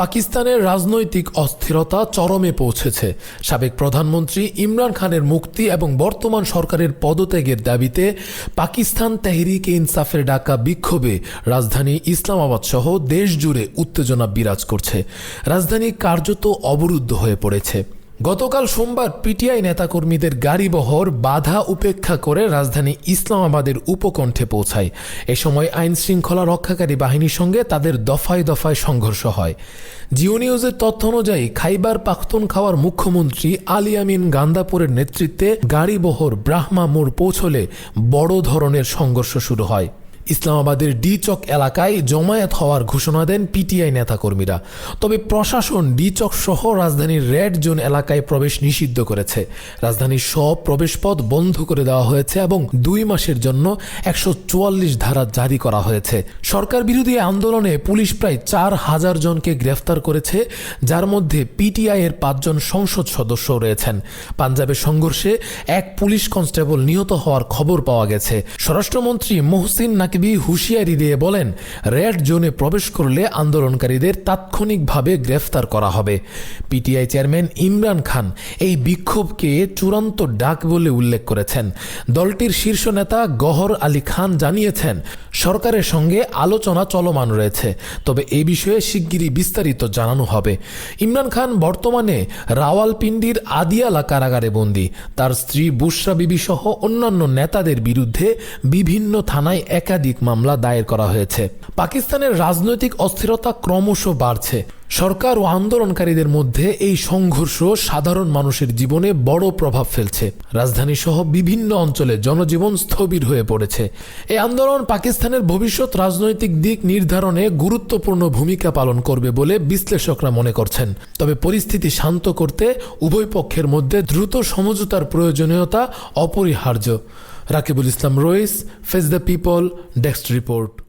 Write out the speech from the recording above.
পাকিস্তানের রাজনৈতিক অস্থিরতা চরমে পৌঁছেছে। সাবেক প্রধানমন্ত্রী ইমরান খানের মুক্তি এবং বর্তমান সরকারের পদত্যাগের দাবিতে পাকিস্তান তেহরিক ইনসাফের ডাকা বিক্ষোভে রাজধানী ইসলামাবাদ সহ দেশ জুড়ে উত্তেজনা বিরাজ করছে। রাজধানী কার্যত অবরুদ্ধ হয়ে পড়েছে। গতকাল সোমবার পিটিআই নেতাকর্মীদের গাড়িবহর বাধা উপেক্ষা করে রাজধানী ইসলামাবাদের উপকণ্ঠে পৌঁছায়। এ সময় আইন শৃঙ্খলা রক্ষাকারী বাহিনীর সঙ্গে তাদের দফায় দফায় সংঘর্ষ হয়। জিও নিউজের তথ্য অনুযায়ী খাইবার পাখতুনখাওয়ার মুখ্যমন্ত্রী আলী আমিন গান্দাপুরের নেতৃত্বে গাড়িবহর ব্রাহ্মা মোড় পৌঁছলে বড় ধরনের সংঘর্ষ শুরু হয়। ইসলামাবাদের ডি চক এলাকায় জমায়েত হওয়ার ঘোষণা দেন পিটিআই নেতাকর্মীরা। তবে প্রশাসন ডি চক সহ রাজধানীর রেড জোন এলাকায় প্রবেশ নিষিদ্ধ করেছে। রাজধানীর সব প্রবেশপথ বন্ধ করে দেওয়া হয়েছে এবং দুই মাসের জন্য একশো চুয়াল্লিশ ধারা জারি করা হয়েছে। সরকার বিরোধী আন্দোলনে পুলিশ প্রায় চার হাজার জনকে গ্রেফতার করেছে, যার মধ্যে পিটিআই এর পাঁচজন সংসদ সদস্য রয়েছেন। পাঞ্জাবের সংঘর্ষে এক পুলিশ কনস্টেবল নিহত হওয়ার খবর পাওয়া গেছে। স্বরাষ্ট্রমন্ত্রী মোহসিন নাকবি হুঁশিয়ারি দিয়ে বলেন, রেড জোনে প্রবেশ করলে আন্দোলনকারীদের তাৎক্ষণিকভাবে গ্রেফতার করা হবে। পিটিআই চেয়ারম্যান ইমরান খান এই বিক্ষোভকে চূড়ান্ত ডাক বলে উল্লেখ করেছেন। দলটির শীর্ষ নেতা গহর আলী খান জানিয়েছেন, সরকারের সঙ্গে আলোচনা চলমান রয়েছে, তবে এ বিষয়ে শিগগিরই বিস্তারিত জানানো হবে। ইমরান খান বর্তমানে রাওয়ালপিন্ডির আদিয়ালা কারাগারে বন্দী। তার স্ত্রী বুশরা বিবি সহ অন্যান্য নেতাদের বিরুদ্ধে বিভিন্ন থানায় একাধিক মামলা দায়ের করা হয়েছে। পাকিস্তানের রাজনৈতিক অস্থিরতা ক্রমশ বাড়ছে। সরকার ও আন্দোলনকারীদের মধ্যে এই সংঘর্ষ সাধারণ মানুষের জীবনে বড় প্রভাব ফেলছে। রাজধানী সহ বিভিন্ন অঞ্চলে জনজীবন স্থবির হয়ে পড়েছে। এই আন্দোলন পাকিস্তানের ভবিষ্যৎ রাজনৈতিক দিক নির্ধারণে গুরুত্বপূর্ণ ভূমিকা পালন করবে বলে বিশ্লেষকরা মনে করছেন। তবে পরিস্থিতি শান্ত করতে উভয় পক্ষের মধ্যে দ্রুত সমঝোতার প্রয়োজনীয়তা অপরিহার্য। Rakibul Islam Rais face the people desk report